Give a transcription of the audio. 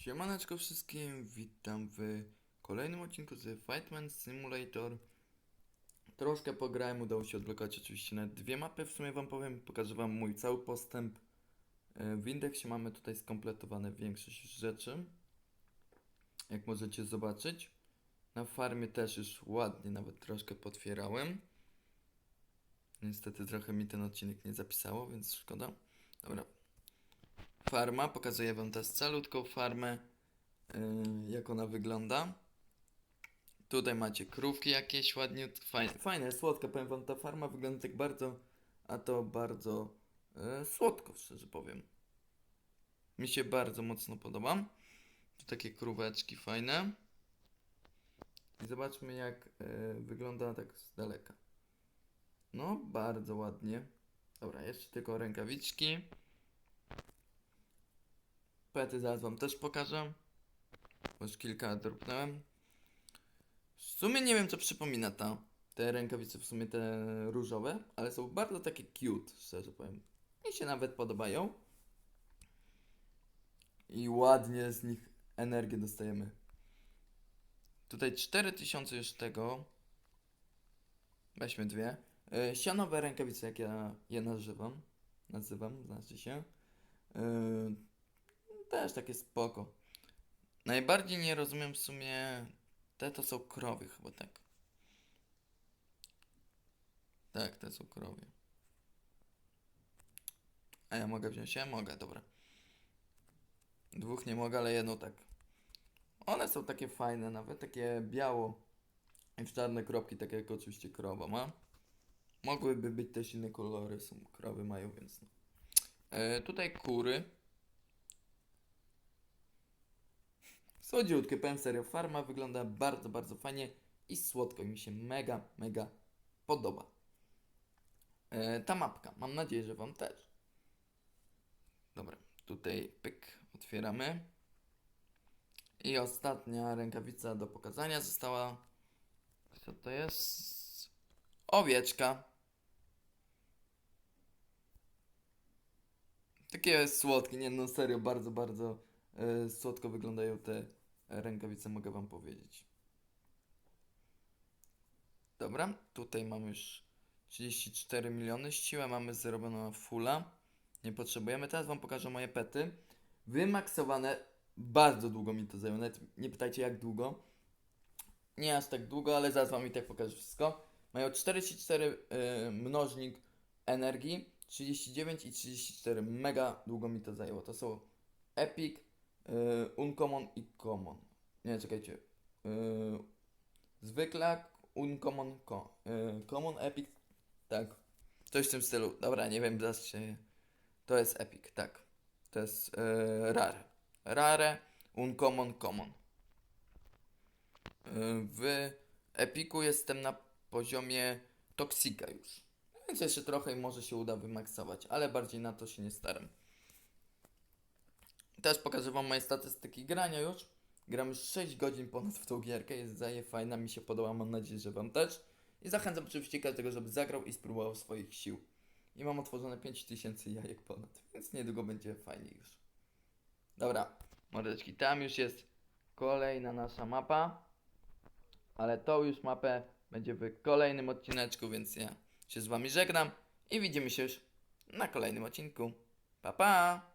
Siemaneczko wszystkim, witam w kolejnym odcinku z Fightman Simulator. Troszkę pograłem, udało się odblokować oczywiście na dwie mapy, w sumie wam powiem, pokażę wam mój cały postęp. E, W indeksie mamy tutaj skompletowane większość rzeczy, jak możecie zobaczyć. Na farmie też już ładnie, nawet troszkę potwierałem. Niestety trochę mi ten odcinek nie zapisało, więc szkoda. Dobra, farma. Pokazuję Wam teraz calutką farmę, yy, jak ona wygląda. Tutaj macie krówki jakieś ładnie, fajne, fajne, słodka. Powiem Wam, ta farma wygląda tak bardzo, a to bardzo yy, słodko, szczerze powiem. Mi się bardzo mocno podoba. Tu takie króweczki fajne. I zobaczmy, jak yy, wygląda tak z daleka. No, bardzo ładnie. Dobra, jeszcze tylko rękawiczki. Pety zaraz wam też pokażę. Już kilka drobnąłem. W sumie nie wiem co przypomina ta. Te rękawice w sumie te różowe, ale są bardzo takie cute, szczerze powiem. Mi się nawet podobają. I ładnie z nich energię dostajemy. Tutaj 4000 już tego. Weźmy dwie. Yy, sianowe rękawice, jak ja je nazywam. Nazywam, znaczy się. Yy, też takie spoko. Najbardziej nie rozumiem w sumie. Te to są krowy, chyba tak. Tak, te są krowy. A ja mogę wziąć? Ja mogę, dobra. Dwóch nie mogę, ale jedno tak. One są takie fajne, nawet takie biało i czarne kropki, takie jak oczywiście krowa ma. Mogłyby być też inne kolory, są krowy mają, więc no. E, tutaj kury. Słodziutkie, powiem serio, farma wygląda bardzo, bardzo fajnie i słodko i mi się mega, mega podoba. E, ta mapka, mam nadzieję, że Wam też. Dobra, tutaj pyk, otwieramy. I ostatnia rękawica do pokazania została. Co to jest? Owieczka. Takie słodkie, nie no serio, bardzo, bardzo e, słodko wyglądają te rękawice, mogę wam powiedzieć. Dobra, tutaj mamy już 34 miliony, siłę mamy zrobioną na fulla. Nie potrzebujemy. Teraz wam pokażę moje pety. Wymaksowane, bardzo długo mi to zajęło, nawet nie pytajcie jak długo. Nie aż tak długo, ale zaraz wam i tak pokażę wszystko. Mają 44 y, mnożnik energii, 39 i 34. Mega długo mi to zajęło. To są Epic, y, Uncommon i Common. Nie, czekajcie. Y, zwykle Uncommon, co, y, Common, Epic, tak. Coś w tym stylu. Dobra, nie wiem, zaraz się... To jest Epic, tak. To jest y, Rare. Rare, Uncommon, Common. Y, W Epiku jestem na poziomie Toxika już. Więc jeszcze trochę i może się uda wymaksować, ale bardziej na to się nie staram. Też pokażę wam moje statystyki grania już. Gram już 6 godzin ponad w tą gierkę, jest zaje fajna, mi się podoba, mam nadzieję, że wam też. I zachęcam oczywiście każdego, żeby zagrał i spróbował swoich sił. I mam otworzone 5000 jajek ponad, więc niedługo będzie fajnie już. Dobra, mordeczki, tam już jest kolejna nasza mapa. Ale tą już mapę będzie w kolejnym odcineczku, więc ja się z wami żegnam i widzimy się już na kolejnym odcinku. Pa pa!